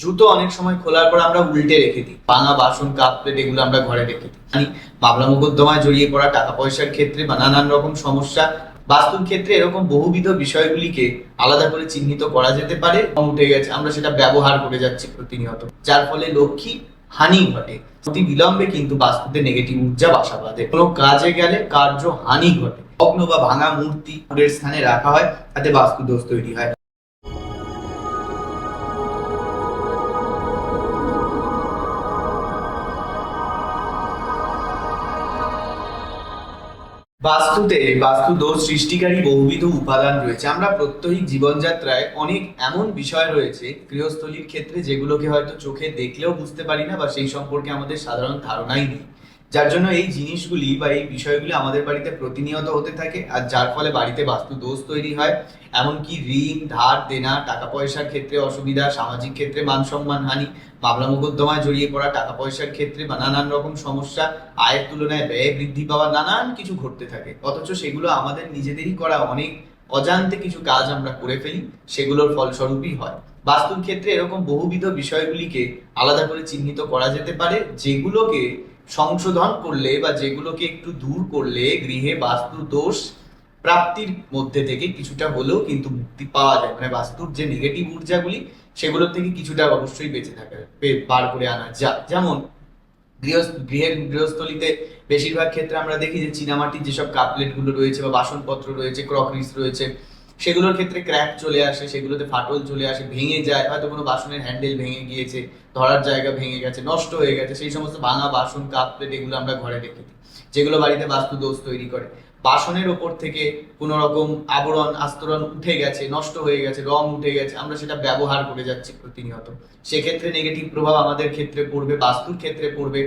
জুতো অনেক সময় খোলার পর আমরা উল্টে রেখে দিই। ভাঙা বাসন, কাপ প্লেট এগুলো আমরা ঘরে রেখে দিই। জানি মামলা মোকদ্দমায় জড়িয়ে পড়া টাকা পয়সার ক্ষেত্রে বা নানান রকম সমস্যা, বাস্তুর ক্ষেত্রে এরকম বহুবিধ বিষয়গুলিকে আলাদা করে চিহ্নিত করা যেতে পারে উঠে গেছে। আমরা সেটা ব্যবহার করে যাচ্ছি প্রতিনিয়ত। যার ফলে লক্ষ্মী হানি ঘটে। অতি বিলম্বে কিন্তু বাস্তুতে নেগেটিভ ঊর্জা বাসা বাঁধে। কোনো কাজে গেলে কার্য হানি ঘটে। ভগ্ন বা ভাঙা মূর্তি স্থানে রাখা হয়, তাতে বাস্তু দোষ তৈরি হয়। বাস্তুতে বাস্তু দোষ সৃষ্টিকারী বহুবিধ উপাদান রয়েছে। আমরা প্রত্যহিক জীবনযাত্রায় অনেক এমন বিষয় রয়েছে গৃহস্থলীর ক্ষেত্রে যেগুলোকে হয়তো চোখে দেখলেও বুঝতে পারি না বা সেই সম্পর্কে আমাদের সাধারণ ধারণাই নেই। যার জন্য এই জিনিসগুলি বা এই বিষয়গুলি আমাদের বাড়িতে প্রতিনিয়ত হতে থাকে আর যার ফলে বাড়িতে বাস্তু দোষ তৈরি হয়। এমনকি ঋণ, ধার, দেনা টাকা পয়সার ক্ষেত্রে অসুবিধা, সামাজিক ক্ষেত্রে মান সম্মান হানি, মামলা মোকদ্দমায় জড়িয়ে পড়া টাকা পয়সার ক্ষেত্রে বা নানান রকম সমস্যা, আয়ের তুলনায় ব্যয় বৃদ্ধি পাওয়া, নানান কিছু ঘটতে থাকে। অথচ সেগুলো আমাদের নিজেদেরই করা অনেক অজান্তে কিছু কাজ আমরা করে ফেলি, সেগুলোর ফলস্বরূপই হয়। বাস্তুর ক্ষেত্রে এরকম বহুবিধ বিষয়গুলিকে আলাদা করে চিহ্নিত করা যেতে পারে, যেগুলোকে সংশোধন করলে বা যেগুলোকে একটু দূর করলে গৃহে বাস্তু দোষ প্রাপ্তির মধ্যে থেকে কিছুটা হলেও কিন্তু মুক্তি পাওয়া যায়। মানে বাস্তুর যে নেগেটিভ ঊর্জাগুলি, সেগুলোর থেকে কিছুটা অবশ্যই বেঁচে থাকা বার করে আনা যা, যেমন গৃহ গৃহের গৃহস্থলিতে বেশিরভাগ ক্ষেত্রে আমরা দেখি যে চীনামাটির যেসব কাপলেটগুলো রয়েছে বা বাসনপত্র রয়েছে ক্রকরিস রয়েছে সেগুলোর ক্ষেত্রে ক্র্যাক চলে আসে, সেগুলোতে ফাটল চলে আসে, ভেঙে যায়, হয়তো কোনো বাসনের হ্যান্ডেল ভেঙে গিয়েছে, ধরার জায়গা ভেঙে গেছে, নষ্ট হয়ে গেছে, সেই সমস্ত ভাঙা বাসন, কাপ প্লেট এগুলো আমরা ঘরে রেখে দিই, যেগুলো বাড়িতে বাস্তু দোষ তৈরি করে। বাসনের ওপর থেকে কোনো রকম আবরণ, আস্তরণ উঠে গেছে, নষ্ট হয়ে গেছে, রং উঠে গেছে, আমরা সেটা ব্যবহার করে যাচ্ছি প্রতিনিয়ত। সেক্ষেত্রে নেগেটিভ প্রভাব আমাদের ক্ষেত্রে পড়বে, বাস্তুর ক্ষেত্রে পড়বে।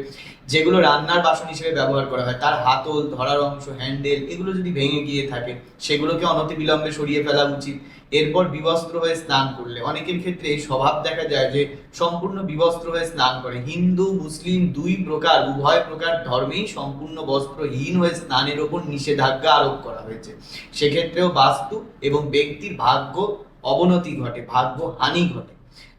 যেগুলো রান্নার বাসন হিসেবে ব্যবহার করা হয়, তার হাতল, ধরার অংশ হ্যান্ডেল এগুলো যদি ভেঙে গিয়ে থাকে, সেগুলোকে অনতি বিলম্বে সরিয়ে ফেলা উচিত। এরপর বিবস্ত্র হয়ে স্নান করলে। অনেকের ক্ষেত্রে এই স্বভাব দেখা যায় যে, সম্পূর্ণ বিবস্ত্র হয়ে স্নান করে। হিন্দু, মুসলিম দুই প্রকার, উভয় প্রকার ধর্মেই সম্পূর্ণ বস্ত্রহীন হয়ে স্নানের ওপর নিষেধাজ্ঞা আরোপ করা হয়েছে। সেক্ষেত্রেও বাস্তু এবং ব্যক্তির ভাগ্য অবনতি ঘটে ভাগ্য হানি ঘটে।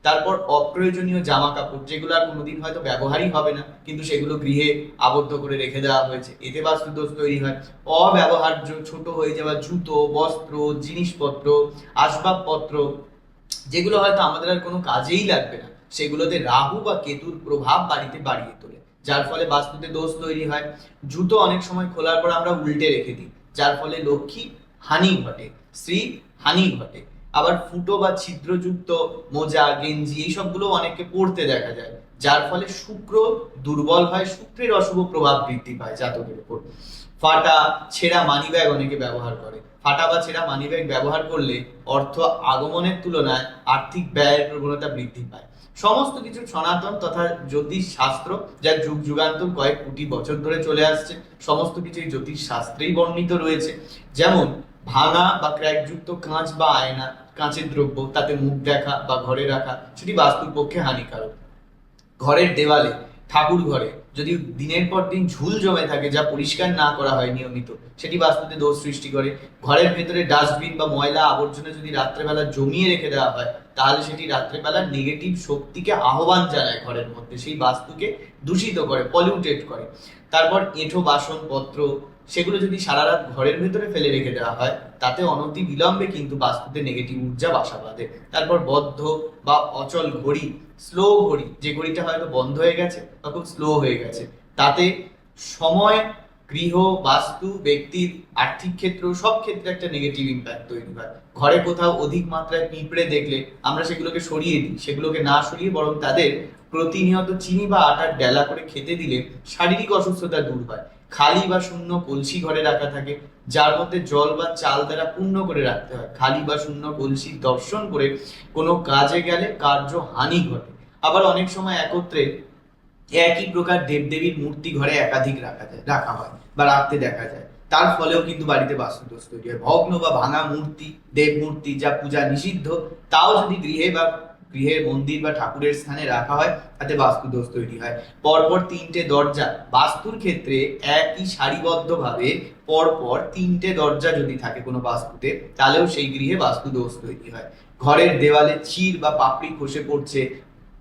তারপর অপ্রয়োজনীয় জামা কাপড় যেগুলো আর কোনোদিন হয়তো ব্যবহারই হবে না, কিন্তু সেগুলো গৃহে আবদ্ধ করে রেখে দেওয়া হয়েছে। এতে বাস্তু দোষ তৈরি হয়। অব্যবহার্য, ছোট হয়ে যাওয়া জুতো, বস্ত্র, জিনিসপত্র, আসবাবপত্র, যেগুলো হয়তো আমাদের আর কোনো কাজেই লাগবে না, সেগুলোতে রাহু বা কেতুর প্রভাব বাড়িতে বাড়িয়ে তোলে, যার ফলে বাস্তুতে দোষ তৈরি হয়। জুতো অনেক সময় খোলার পর আমরা উল্টে রেখে দিই, যার ফলে লক্ষ্মী হানি ঘটে, স্ত্রী হানি ঘটে। আবার ফুটো বা ছিদ্রযুক্ত, মোজা, গেঞ্জি এইসবগুলো অনেককে পড়তে দেখা যায়। যার ফলে শুক্র দুর্বল হয়, শুক্রের অশুভ প্রভাব বৃদ্ধি পায় জাতকের উপর। ফাটা, ছেঁড়া মানি ব্যাগ অনেকে ব্যবহার করে। ফাটা বা ছেঁড়া মানি ব্যাগ ব্যবহার করলে অর্থ আগমনের তুলনায় আর্থিক ব্যয়ের প্রবণতা বৃদ্ধি পায়। সমস্ত কিছু সনাতন তথা জ্যোতিষ শাস্ত্র যা যুগ যুগান্তর কয়েক কোটি বছর ধরে চলে আসছে, সমস্ত কিছুই জ্যোতিষ শাস্ত্রেই বর্ণিত রয়েছে। যেমন, ভাঙা বা ক্র্যাকযুক্ত কাঁচ বা আয়না কাঁচের দ্রব্য, তাতে মুখ দেখা বা ঘরে রাখা, সেটি বাস্তুর পক্ষে হানিকারক। ঘরের দেওয়ালে, ঠাকুর ঘরে, যদি দিনের পর দিন ঝুল জমে থাকে যা পরিষ্কার না করা হয় নিয়মিত, সেটি বাস্তুতে দোষ সৃষ্টি করে। ঘরের ভেতরে ডাস্টবিন বা ময়লা আবর্জনা যদি রাত্রেবেলা জমিয়ে রেখে দেওয়া হয়, তাহলে সেটি রাত্রেবেলা নেগেটিভ শক্তিকে আহ্বান জানায় ঘরের মধ্যে। সেই বাস্তুকে দূষিত করে পলিউটেড করে। তারপর এঁঠো বাসনপত্র সেগুলো যদি সারা রাত ঘরের ভেতরে ফেলে রেখে দেওয়া হয়, তাতে অনতি বিলম্বে কিন্তু বাস্তুতে নেগেটিভ ঊর্জা বাসা বাঁধে। তারপর বদ্ধ বা অচল ঘড়ি স্লো ঘড়ি, যে ঘড়িটা হয়তো বন্ধ হয়ে গেছে বা খুব স্লো হয়ে গেছে, তাতে সময়, গৃহ, বাস্তু, ব্যক্তির আর্থিক ক্ষেত্র, সব ক্ষেত্রে একটা নেগেটিভ ইম্প্যাক্ট তৈরি হয়। ঘরে কোথাও অধিক মাত্রায় পিঁপড়ে দেখলে আমরা সেগুলোকে সরিয়ে দিই, সেগুলোকে না সরিয়ে বরং তাদের প্রতিনিয়ত চিনি বা আটার ডেলা করে খেতে দিলে শারীরিক অসুস্থতা দূর হয়। খালি বা শূন্য কলসি ঘরে রাখা থাকে, যার মধ্যে জল বা চাল দ্বারা পূর্ণ করে রাখতে হয়। খালি বা শূন্য কলসি দর্শন করে কোনো কাজে গেলে কার্য হানি ঘটে। আবার অনেক সময় একত্রে একই প্রকার দেবদেবীর মূর্তি ঘরে একাধিক রাখা যায়, রাখা হয় বা রাখতে দেখা যায়। তার ফলেও কিন্তু বাড়িতে বাস্তুদোষ তৈরি হয়। ভগ্ন বা ভাঙা মূর্তি দেব মূর্তি যা পূজা নিষিদ্ধ, তাও যদি গৃহে বা গৃহের মন্দির বা ঠাকুরের স্থানে রাখা হয়, তাতে বাস্তুদোষ তৈরি হয়। পরপর তিনটে দরজা। বাস্তুর ক্ষেত্রে একই সারিবদ্ধভাবে পরপর তিনটে দরজা যদি থাকে কোনো বাস্তুতে, তাহলেও সেই গৃহে বাস্তুদোষ তৈরি হয়। ঘরের দেওয়ালে চির বা পাপড়ি খসে পড়ছে,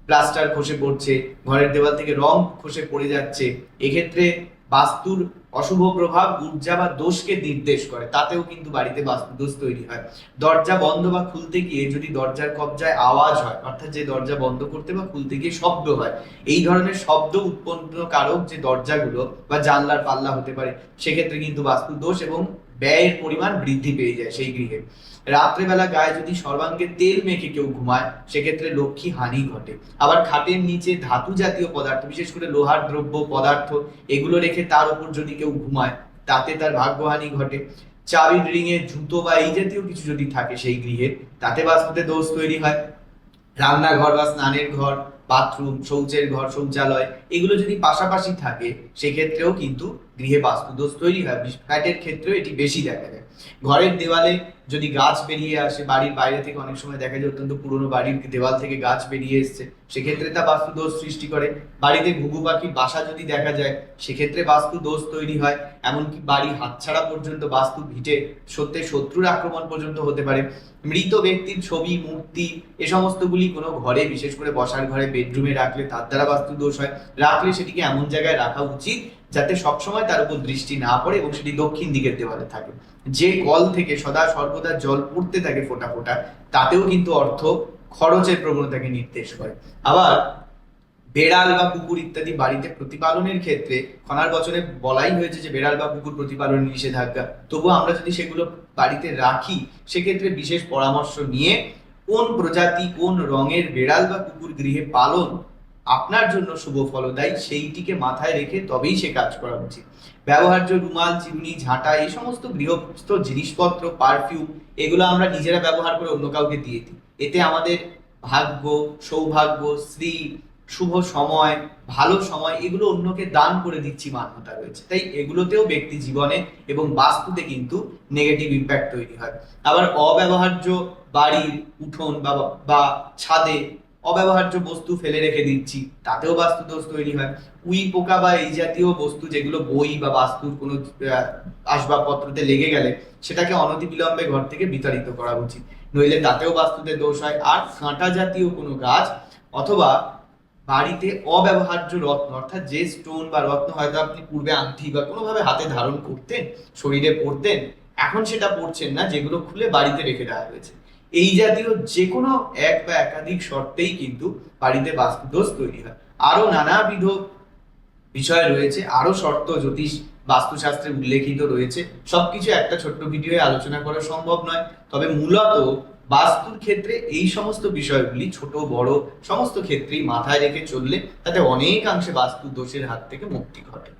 প্লাস্টার খসে পড়ছে, ঘরের দেওয়াল থেকে রং খসে পড়ে যাচ্ছে, এক্ষেত্রে বাস্তুর অশুভ প্রভাব উর্জা বা দোষকে নির্দেশ করে, তাতেও কিন্তু বাড়িতে দোষ তৈরি হয়। দরজা বন্ধ বা খুলতে গিয়ে যদি দরজার কবজায় আওয়াজ হয়, অর্থাৎ যে দরজা বন্ধ করতে বা খুলতে গিয়ে শব্দ হয়, এই ধরনের শব্দ উৎপন্ন কারক যে দরজাগুলো বা জানলার পাল্লা হতে পারে, সেক্ষেত্রে কিন্তু বাস্তু দোষ এবং ব্যয়ের পরিমাণ বৃদ্ধি পেয়ে যায় সেই গৃহে। রাত্রেবেলা গায়ে যদি সর্বাঙ্গে তেল মেখে কেউ ঘুমায়, সেক্ষেত্রে লক্ষ্মী হানি ঘটে। আবার খাটের নিচে ধাতু জাতীয় পদার্থ, বিশেষ করে লোহার দ্রব্য, পদার্থ, এগুলো রেখে তার উপর যদি কেউ ঘুমায়, তাতে তার ভাগ্যহানি ঘটে। চাবির রিংয়ে জুতো বা এই জাতীয় কিছু যদি থাকে সেই গৃহে, তাতে বাস্তুতে দোষ তৈরি হয়। রান্নাঘর বা স্নানের ঘর, বাথরুম, শৌচের ঘর, শৌচালয়, এগুলো যদি পাশাপাশি থাকে, সেক্ষেত্রেও কিন্তু গৃহে বাস্তুদোষ তৈরি হয় ফ্ল্যাটের ক্ষেত্রেও এটি বেশি দেখা যায়। ঘরের দেওয়ালে যদি গাছ বেরিয়ে আসে, বাড়ির বাইরে থেকে অনেক সময় দেখা যায় অত্যন্ত পুরনো বাড়ির দেওয়াল থেকে গাছ বেরিয়ে এসছে, সেক্ষেত্রে তা বাস্তু দোষ সৃষ্টি করে। বাড়িতে ঘুঘু পাখির বাসা যদি দেখা যায়, সেক্ষেত্রে বাস্তু দোষ তৈরি হয়, এমনকি বাড়ি হাতছাড়া পর্যন্ত বাস্তু ভিটে সত্যি শত্রুর আক্রমণ পর্যন্ত হতে পারে। মৃত ব্যক্তির ছবি, মূর্তি, এ সমস্তগুলি কোনো ঘরে, বিশেষ করে বসার ঘরে, বেডরুমে রাখলে তার দ্বারা বাস্তু দোষ হয়। রাখলে সেটিকে এমন জায়গায় রাখা উচিত যাতে সবসময় তার উপর দৃষ্টি না পড়ে এবং সেটি দক্ষিণ দিকের দেওয়ালে থাকে। যে কল থেকে সদা সর্বদা জল পড়তে থাকে ফোটা ফোঁটা, তাতেও কিন্তু অর্থ খরচের প্রবণতাকে নির্দেশ করে। আবার বেড়াল বা কুকুর ইত্যাদি বাড়িতে প্রতিপালনের ক্ষেত্রে খনার বছরে বলাই হয়েছে যে বেড়াল বা কুকুর প্রতিপালনের নিষেধাজ্ঞা। তবুও আমরা যদি সেগুলো বাড়িতে রাখি, সেক্ষেত্রে বিশেষ পরামর্শ নিয়ে কোন প্রজাতি কোন রঙের বেড়াল বা কুকুর গৃহে পালন আপনার জন্য শুভ ফলদায়ী, সেইটিকে মাথায় রেখে তবেই সে কাজ করা উচিত। ব্যবহার্য রুমাল, চিমনি, ঝাঁটা, এই সমস্ত গৃহস্থ জিনিসপত্র, পারফিউম, এগুলো আমরা নিজেরা ব্যবহার করে অন্য কাউকে দিয়ে দিই। এতে আমাদের ভাগ্য, সৌভাগ্য শ্রী শুভ সময়, ভালো সময়, এগুলো অন্যকে দান করে দিচ্ছি মান্যতা রয়েছে। তাই এগুলোতেও ব্যক্তি জীবনে এবং বাস্তুতে কিন্তু নেগেটিভ ইম্প্যাক্ট তৈরি হয়। আবার অব্যবহার্য বাড়ির উঠোন বা বা ছাদে অব্যবহার্য বস্তু ফেলে রেখে দিচ্ছি, তাতেও বাস্তু দোষ তৈরি হয়। উই পোকা বা এই জাতীয় বস্তু যেগুলো বই বা বাস্তুর কোনো আসবাবপত্রতে লেগে গেলে, সেটাকে অনতিবিলম্বে ঘর থেকে বিতাড়িত করা উচিত। নইলে তাতেও বাস্তুতে দোষ হয়। আর কাঁটা জাতীয় কোনো গাছ অথবা বাড়িতে অব্যবহার্য রত্ন, অর্থাৎ যে স্টোন বা রত্ন হয়তো আপনি পূর্বে আংটি বা কোনোভাবে হাতে ধারণ করতেন, শরীরে পরতেন এখন সেটা পড়ছেন না, যেগুলো খুলে বাড়িতে রেখে দেওয়া হয়েছে। এই জাতীয় যে কোনো এক বা একাধিক শর্তেই কিন্তু বাড়িতে বাস্তুদোষ তৈরি হয়। আরও নানাবিধ বিষয় রয়েছে আরও শর্ত, জ্যোতিষ, বাস্তুশাস্ত্রে উল্লেখিত রয়েছে। সবকিছু একটা ছোট্ট ভিডিওয়ে আলোচনা করা সম্ভব নয়। তবে মূলত বাস্তুর ক্ষেত্রে এই সমস্ত বিষয়গুলি ছোট, বড়, সমস্ত ক্ষেত্রেই মাথায় রেখে চললে তাতে অনেকাংশে বাস্তু দোষের হাত থেকে মুক্তি ঘটে।